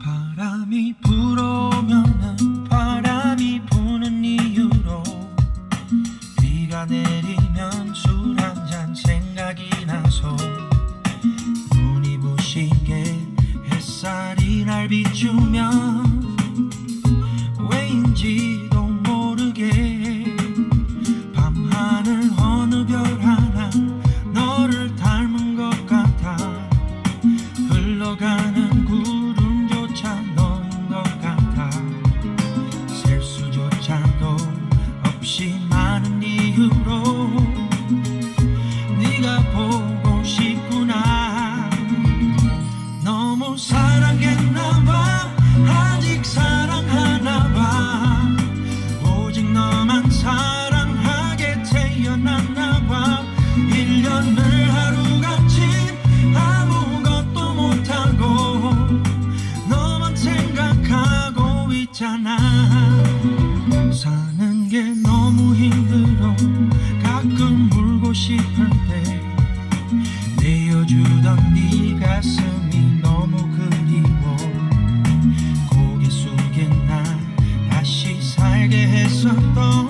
바람이 불어오면은 바람이 부는 이유로 비가 내리면 술 한 잔 생각이 나서 눈이 부시게 햇살이 날 비추면 왜인지 있잖아. 사는 게 너무 힘들어. 가끔 울고 때 내어주던 네 가슴이 너무 그리워. 고개 숙인 나 다시 살게 했었던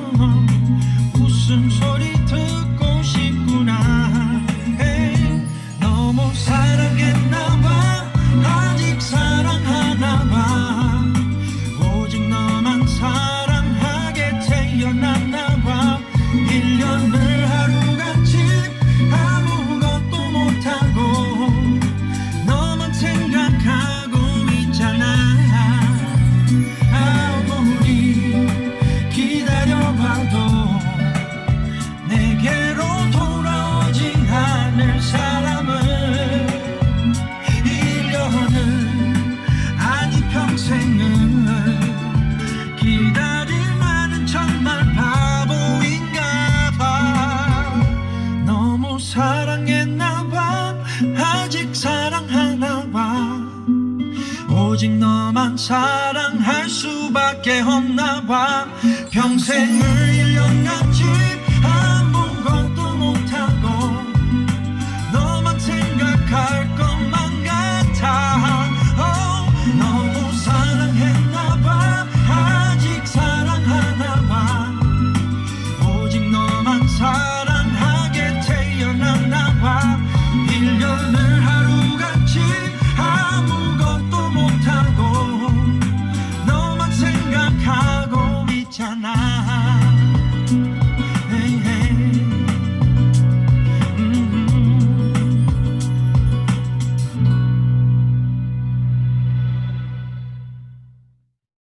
사랑했나 봐 아직 사랑하나 봐 오직 너만 사랑할 수밖에 없나 봐 평생을 1년 같이